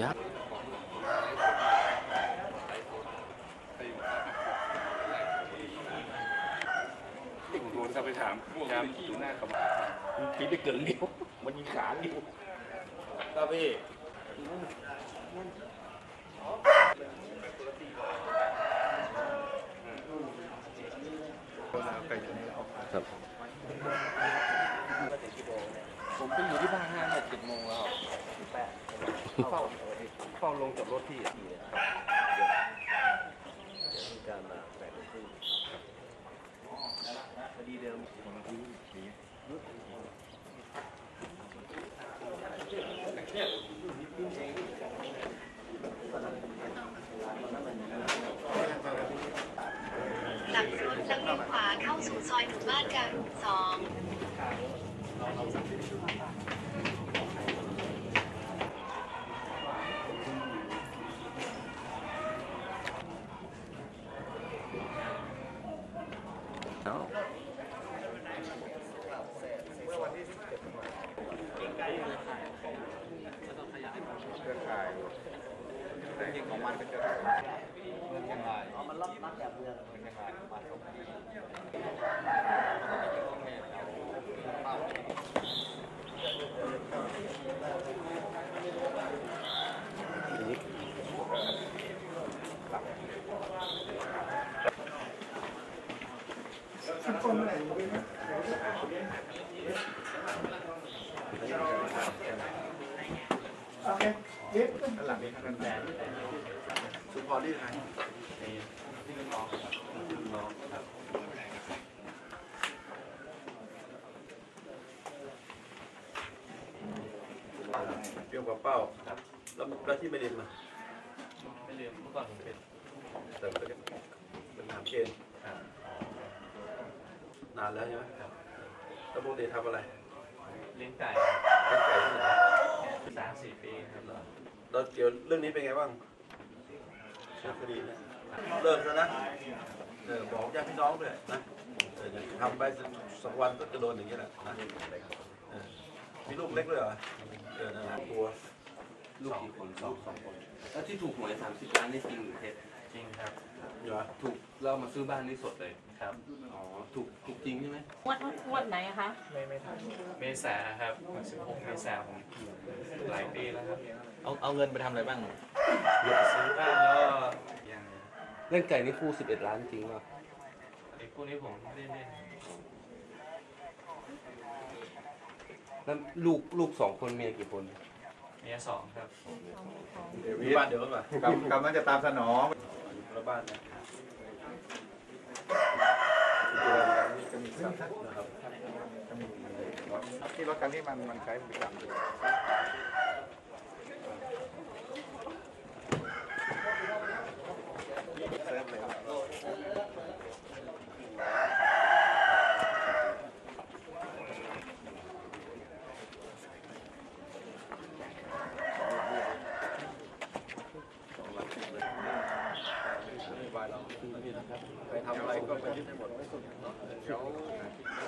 ยับติ่งโดนเข้าไปถามยามอยู่หน้ากระบะพี่ไปเกินนิ้วมันยิงขานิ้วครับพี่ครับผมไปอยู่ที่บ้านห้าเจ็ดโมงแล้ว เฝ้าเฝ้าลงจากรถพี่อะหลังรถแล้วเลี้ยวขวาเข้าสู่ซอยหมู่บ้านการุณสอง เอ้าเครือข่ายจริงของมันเป็นเครือข่ายเมืองยังไงอ๋อมันรับนักแบบเมืองเป็นยังไงมาตรงนี้ หลังนี้ทางแฟนสุพรที่ไหนที่น้องน้องครับเปรี้ยวกับเป้าครับแล้วแล้วที่ไม่เรียนมาไม่เรียนเมื่อก่อนผมเป็นแต่ก็ยังเป็นทหารเกณฑ์ครับ นานแล้วใช่ไหมครับแล้วปกติทำอะไรเลี้ยงไก่เลี้ยงไก่ที่ไหนสามสี่ปีครับเราเกี่ยวเรื่องนี้เป็นไงบ้างเรื่องคดีเนี่ยเลิกแล้วนะเออบอกญาติพี่น้องด้วยนะเอออย่าทำไปสักวันก็จะโดนอย่างนี้แหละนะเออมีลูกเล็กด้วยเหรอเออนั่นแหละกลัวลูกกี่คนสองสองคน แล้วที่ถูกหวยสามสิบล้านนี่จริงหรือเท็จ จริงครับเหรอถูกเรามาซื้อบ้านนี่สดเลย ครับ อ๋อ ถูกถูกจริงใช่ไหมงวดงวดไหนอะคะเมษาครับ16เมษาผมหลายปีแล้วครับเอาเอาเงินไปทำอะไรบ้างซื้อบ้านแล้วก็ยังเล่นไก่นี่คู่สิบเอ็ดล้านจริงป่ะไอ้พวกนี้ผมเล่นเล่นแล้วลูกลูกสองคนเมียกี่คน เมียสองครับมีบ้านเดียวกันป่ะกำกำลังจะตามสนองอยู่คนละบ้านนะนะครับที่รถคันนี้มันมันใช้บริการอยู่เซิร์ฟเลยครับ นโยบาย เราไปทำอะไรก็ไปยึดให้หมดเนาะเดี๋ยว